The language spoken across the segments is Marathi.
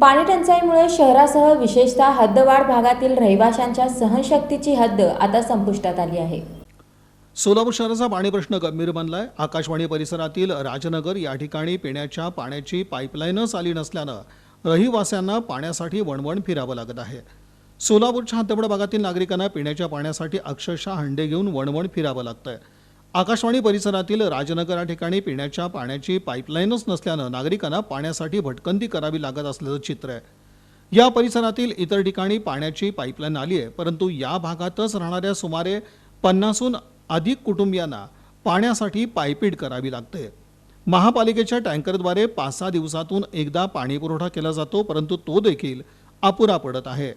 पाणी टंचाईमुळे शहरासह विशेषतः हद्दवाढ भागातील रहिवाशांच्या सहनशक्तीची हद्द आता संपुष्टात आली आहे. सोलापूर शहराचा पाणी प्रश्न गंभीर बनलाय. आकाशवाणी परिसरातील राजनगर या ठिकाणी पिण्याच्या पाण्याची पाईपलाईनच आली नसल्यानं रहिवाशांना पाण्यासाठी वणवण फिरावं लागत आहे. सोलापूरच्या हद्दबड भागातील नागरिकांना पिण्याच्या पाण्यासाठी अक्षरशः हंडे घेऊन वणवण फिरावं लागतंय. आकाशवाणी परिसरातील राजनगर या ठिकाणी पिण्याच्या पाण्याची पाईपलाईनच नसल्यानं नागरिकांना पाण्यासाठी भटकंती करावी लागत असल्याचं चित्र आहे. या परिसरातील इतर ठिकाणी पाण्याची पाईपलाईन आली आहे परंतु या भागातच राहणाऱ्या सुमारे पन्नासहून अधिक कुटुंबियांना पाण्यासाठी पायपीट करावी लागते. महापालिकेच्या टँकरद्वारे पाच सहा दिवसातून एकदा पाणीपुरवठा केला जातो परंतु तो देखील अपुरा पडत आहे.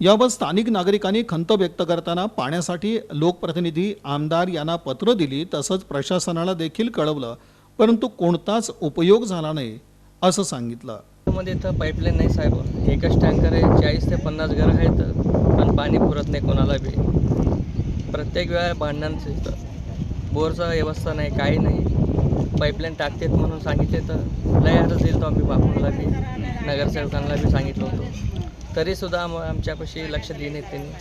याबाबत स्थानिक नागरिकांनी खंत व्यक्त करताना पाण्यासाठी लोकप्रतिनिधी आमदार यांना पत्र दिली तसंच प्रशासनाला देखील कळवलं परंतु कोणताच उपयोग झाला नाही असं सांगितलं. मध्ये इथं पाईपलाईन नाही साहेब. एकच टँकर आहे चाळीस ते पन्नास घरं आहेत पण पाणी पुरत नाही कोणाला बी. प्रत्येक वेळा भांडणांचं इथं. बोरचा व्यवस्था नाही काही नाही. पाईपलाईन टाकतेत म्हणून सांगितले तर लय अर्ज दिलं तो आम्ही बापूंना बी नगरसेवकांना बी सांगितलं होतं. तरीसुद्धा आम आमच्यापाशी लक्ष देणे त्यांनी.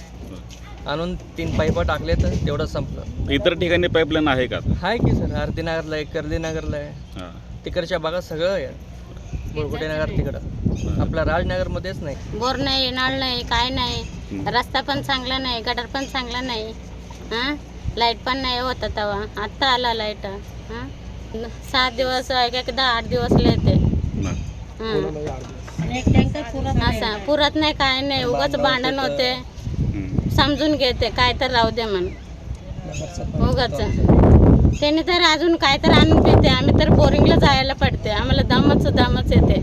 आणून तीन पाईपं टाकले तर तेवढं संपलं. इतर ठिकाणी पाईपलाईन आहे का? आहे की सर आरतीनगरला आहे कर्दीनगरला आहे. हां. तिकडच्या भागात सगळं आहे. बोरकुटे नगर तिकडं. आपल्या राजनगरमध्येच नाही. बोर नाही नळ नाही काय नाही. रस्ता पण चांगला नाही गटर पण चांगला नाही. हां? लाइट पण नाही होता तेव्हा. आत्ता आला लाइट. हां? सात दिवस एक एकदा आठ दिवस येते हां असं पुरत नाही काय नाही. उगाच भांडण होते. समजून घेते काय तर राहू दे म्हण उगाच. त्याने तर अजून काय तर आणून पिते. आम्ही तर बोरिंगला जायला पडते. आम्हाला दमच दमच येते.